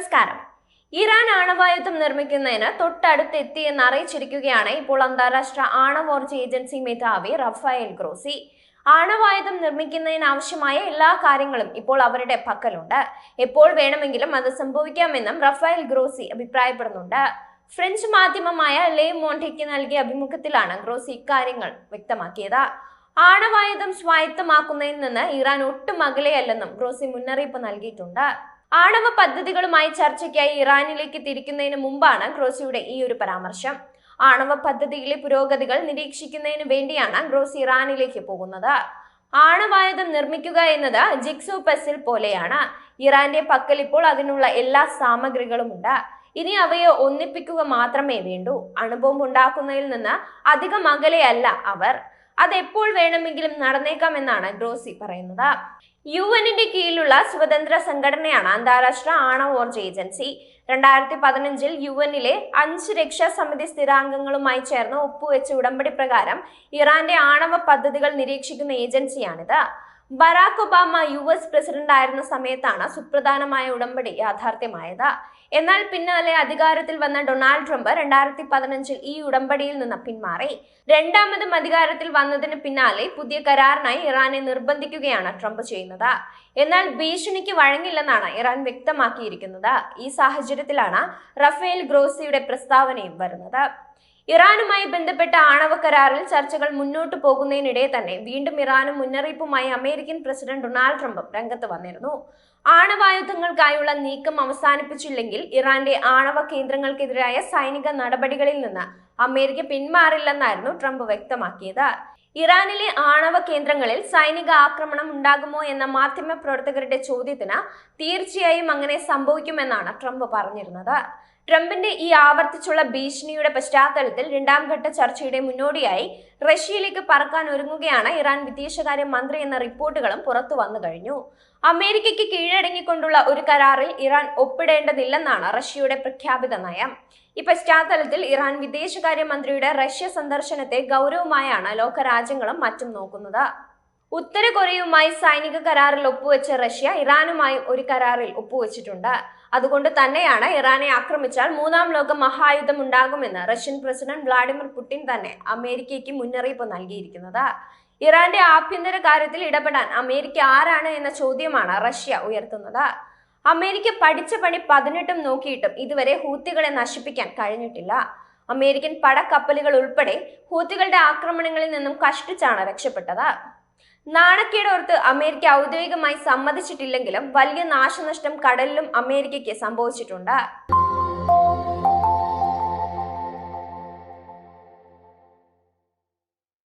നമസ്കാരം. ഇറാൻ ആണവായുധം നിർമ്മിക്കുന്നതിന് തൊട്ടടുത്ത് എത്തിയെന്ന് അറിയിച്ചിരിക്കുകയാണ് ഇപ്പോൾ അന്താരാഷ്ട്ര ആണവോർജ ഏജൻസി മേധാവി റഫായേൽ ഗ്രോസി. ആണവായുധം നിർമ്മിക്കുന്നതിന് ആവശ്യമായ എല്ലാ കാര്യങ്ങളും ഇപ്പോൾ അവരുടെ പക്കലുണ്ട്. എപ്പോൾ വേണമെങ്കിലും അത് സംഭവിക്കാമെന്നും റഫായേൽ ഗ്രോസി അഭിപ്രായപ്പെടുന്നുണ്ട്. ഫ്രഞ്ച് മാധ്യമമായ ലേ മോണ്ടിക്ക് നൽകിയ അഭിമുഖത്തിലാണ് ഗ്രോസി ഇക്കാര്യങ്ങൾ വ്യക്തമാക്കിയത്. ആണവായുധം സ്വായത്തമാക്കുന്നതിൽ നിന്ന് ഇറാൻ ഒട്ടും അകലെയല്ലെന്നും ഗ്രോസി മുന്നറിയിപ്പ് നൽകിയിട്ടുണ്ട്. ആണവ പദ്ധതികളുമായി ചർച്ചയ്ക്കായി ഇറാനിലേക്ക് തിരിക്കുന്നതിന് മുമ്പാണ് ഗ്രോസിയുടെ ഈ ഒരു പരാമർശം. ആണവ പദ്ധതിയിലെ പുരോഗതികൾ നിരീക്ഷിക്കുന്നതിന് വേണ്ടിയാണ് ഗ്രോസി ഇറാനിലേക്ക് പോകുന്നത്. ആണവായുധം നിർമ്മിക്കുക എന്നത് ജിക്സോ പസിൽ പോലെയാണ്. ഇറാന്റെ പക്കൽ ഇപ്പോൾ അതിനുള്ള എല്ലാ സാമഗ്രികളുമുണ്ട്. ഇനി അവയെ ഒന്നിപ്പിക്കുക മാത്രമേ വേണ്ടൂ. അണുബോംബ് ഉണ്ടാക്കുന്നതിൽ നിന്ന് അധികം അകലെയല്ല അവർ. അതെപ്പോൾ വേണമെങ്കിലും നടന്നേക്കാമെന്നാണ് ഗ്രോസി പറയുന്നത്. യു എന്നിന്റെ കീഴിലുള്ള സ്വതന്ത്ര സംഘടനയാണ് അന്താരാഷ്ട്ര ആണവോർജ ഏജൻസി. രണ്ടായിരത്തി പതിനഞ്ചിൽ യു എന്നിലെ അഞ്ച് രക്ഷാ സമിതി സ്ഥിരാംഗങ്ങളുമായി ചേർന്ന് ഒപ്പുവെച്ച ഉടമ്പടി പ്രകാരം ഇറാന്റെ ആണവ പദ്ധതികൾ നിരീക്ഷിക്കുന്ന ഏജൻസിയാണിത്. Barack Obama U S president ആയിരുന്ന സമയത്താണ് സുപ്രധാനമായ ഉടമ്പടി യാഥാർത്ഥ്യമായത്. എന്നാൽ പിന്നാലെ അധികാരത്തിൽ വന്ന ഡൊണാൾഡ് ട്രംപ് രണ്ടായിരത്തി പതിനഞ്ചിൽ ഈ ഉടമ്പടിയിൽ നിന്ന് പിന്മാറി. രണ്ടാമതും അധികാരത്തിൽ വന്നതിന് പിന്നാലെ പുതിയ കരാറിനായി ഇറാനെ നിർബന്ധിക്കുകയാണ് ട്രംപ് ചെയ്യുന്നത്. എന്നാൽ ഭീഷണിക്ക് വഴങ്ങില്ലെന്നാണ് ഇറാൻ വ്യക്തമാക്കിയിരിക്കുന്നത്. ഈ സാഹചര്യത്തിലാണ് റഫേൽ ഗ്രോസിയുടെ പ്രസ്താവനയും വരുന്നത്. ഇറാനുമായി ബന്ധപ്പെട്ട ആണവ കരാറിൽ ചർച്ചകൾ മുന്നോട്ട് പോകുന്നതിനിടെ തന്നെ വീണ്ടും ഇറാനും മുന്നറിയിപ്പുമായി അമേരിക്കൻ പ്രസിഡന്റ് ഡൊണാൾഡ് ട്രംപും രംഗത്ത് വന്നിരുന്നു. ആണവായുധങ്ങൾക്കായുള്ള നീക്കം അവസാനിപ്പിച്ചില്ലെങ്കിൽ ഇറാന്റെ ആണവ കേന്ദ്രങ്ങൾക്കെതിരായ സൈനിക നടപടികളിൽ നിന്ന് അമേരിക്ക പിന്മാറില്ലെന്നായിരുന്നു ട്രംപ് വ്യക്തമാക്കിയത്. ഇറാനിലെ ആണവ കേന്ദ്രങ്ങളിൽ സൈനിക ആക്രമണം ഉണ്ടാകുമോ എന്ന മാധ്യമ പ്രവർത്തകരുടെ ചോദ്യത്തിന് തീർച്ചയായും അങ്ങനെ സംഭവിക്കുമെന്നാണ് ട്രംപ് പറഞ്ഞിരുന്നത്. ട്രംപിന്റെ ഈ ആവർത്തിച്ചുള്ള ഭീഷണിയുടെ പശ്ചാത്തലത്തിൽ രണ്ടാം ഘട്ട ചർച്ചയുടെ മുന്നോടിയായി റഷ്യയിലേക്ക് പറക്കാൻ ഒരുങ്ങുകയാണ് ഇറാൻ വിദേശകാര്യ മന്ത്രി എന്ന റിപ്പോർട്ടുകളും പുറത്തു വന്നു കഴിഞ്ഞു. അമേരിക്കയ്ക്ക് കീഴടങ്ങിക്കൊണ്ടുള്ള ഒരു കരാറിൽ ഇറാൻ ഒപ്പിടേണ്ടതില്ലെന്നാണ് റഷ്യയുടെ പ്രഖ്യാപിത നയം. ഈ പശ്ചാത്തലത്തിൽ ഇറാൻ വിദേശകാര്യ മന്ത്രിയുടെ റഷ്യ സന്ദർശനത്തെ ഗൗരവമായാണ് ലോകരാജ്യങ്ങളും മറ്റും നോക്കുന്നത്. ഉത്തര കൊറിയയുമായി സൈനിക കരാറിൽ ഒപ്പുവെച്ച റഷ്യ ഇറാനുമായും ഒരു കരാറിൽ ഒപ്പുവെച്ചിട്ടുണ്ട്. അതുകൊണ്ട് തന്നെയാണ് ഇറാനെ ആക്രമിച്ചാൽ മൂന്നാം ലോക മഹായുദ്ധം ഉണ്ടാകുമെന്ന് റഷ്യൻ പ്രസിഡന്റ് വ്ളാഡിമിർ പുടിൻ തന്നെ അമേരിക്കയ്ക്ക് മുന്നറിയിപ്പ് നൽകിയിരിക്കുന്നത്. ഇറാന്റെ ആഭ്യന്തര കാര്യത്തിൽ ഇടപെടാൻ അമേരിക്ക ആരാണ് എന്ന ചോദ്യമാണ് റഷ്യ ഉയർത്തുന്നത്. അമേരിക്ക പഠിച്ച പണി പതിനെട്ടും നോക്കിയിട്ടും ഇതുവരെ ഹൂത്തികളെ നശിപ്പിക്കാൻ കഴിഞ്ഞിട്ടില്ല. അമേരിക്കൻ പടക്കപ്പലുകൾ ഉൾപ്പെടെ ഹൂത്തികളുടെ ആക്രമണങ്ങളിൽ നിന്നും കഷ്ടിച്ചാണ് രക്ഷപ്പെട്ടത്. നാണക്കേടോർത്ത് അമേരിക്ക ഔദ്യോഗികമായി സമ്മതിച്ചിട്ടില്ലെങ്കിലും വലിയ നാശനഷ്ടം കടലിലും അമേരിക്കയ്ക്ക് സംഭവിച്ചിട്ടുണ്ട്.